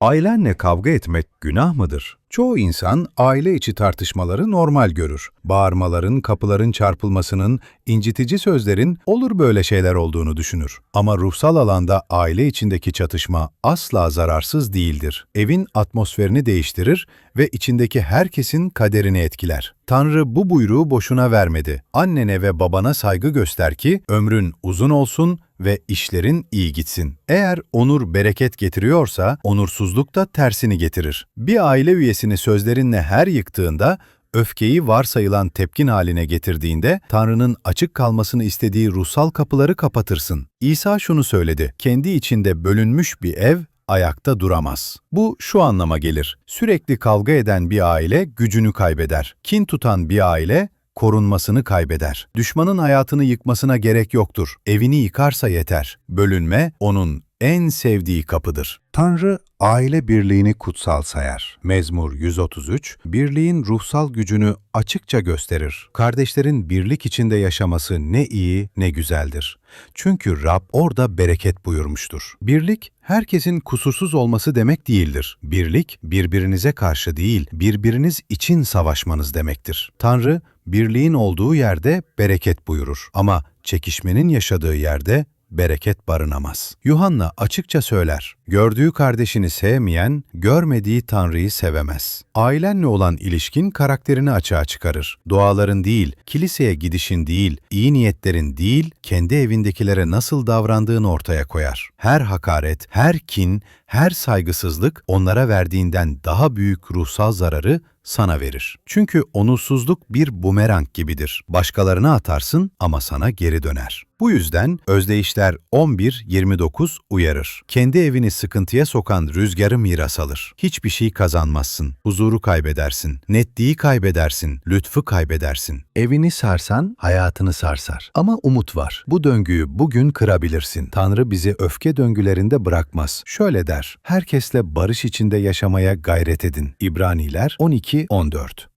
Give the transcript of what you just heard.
Ailenle kavga etmek günah mıdır? Çoğu insan aile içi tartışmaları normal görür. Bağırmaların, kapıların çarpılmasının, incitici sözlerin olur böyle şeyler olduğunu düşünür. Ama ruhsal alanda aile içindeki çatışma asla zararsız değildir. Evin atmosferini değiştirir ve içindeki herkesin kaderini etkiler. Tanrı bu buyruğu boşuna vermedi. Annene ve babana saygı göster ki ömrün uzun olsun ve işlerin iyi gitsin. Eğer onur bereket getiriyorsa, onursuzluk da tersini getirir. Bir aile üyesini sözlerinle her yıktığında, öfkeyi varsayılan tepkin haline getirdiğinde, Tanrı'nın açık kalmasını istediği ruhsal kapıları kapatırsın. İsa şunu söyledi, kendi içinde bölünmüş bir ev, ayakta duramaz. Bu şu anlama gelir. Sürekli kavga eden bir aile gücünü kaybeder. Kin tutan bir aile korunmasını kaybeder. Düşmanın hayatını yıkmasına gerek yoktur. Evini yıkarsa yeter. Bölünme onun en sevdiği kapıdır. Tanrı aile birliğini kutsal sayar. Mezmur 133, birliğin ruhsal gücünü açıkça gösterir. Kardeşlerin birlik içinde yaşaması ne iyi ne güzeldir. Çünkü Rab orada bereket buyurmuştur. Birlik, herkesin kusursuz olması demek değildir. Birlik, birbirinize karşı değil, birbiriniz için savaşmanız demektir. Tanrı, birliğin olduğu yerde bereket buyurur. Ama çekişmenin yaşadığı yerde bereket barınamaz. Yuhanna açıkça söyler, gördüğü kardeşini sevmeyen, görmediği Tanrı'yı sevemez. Ailenle olan ilişkin karakterini açığa çıkarır. Duaların değil, kiliseye gidişin değil, iyi niyetlerin değil, kendi evindekilere nasıl davrandığını ortaya koyar. Her hakaret, her kin, her saygısızlık onlara verdiğinden daha büyük ruhsal zararı sana verir. Çünkü onursuzluk bir bumerang gibidir. Başkalarına atarsın ama sana geri döner. Bu yüzden Özdeyişler 11-29 uyarır. Kendi evini sıkıntıya sokan rüzgarı miras alır. Hiçbir şey kazanmazsın. Huzuru kaybedersin. Netliği kaybedersin. Lütfu kaybedersin. Evini sarsan hayatını sarsar. Ama umut var. Bu döngüyü bugün kırabilirsin. Tanrı bizi öfke döngülerinde bırakmaz. Şöyle der. Herkesle barış içinde yaşamaya gayret edin. İbraniler 12-14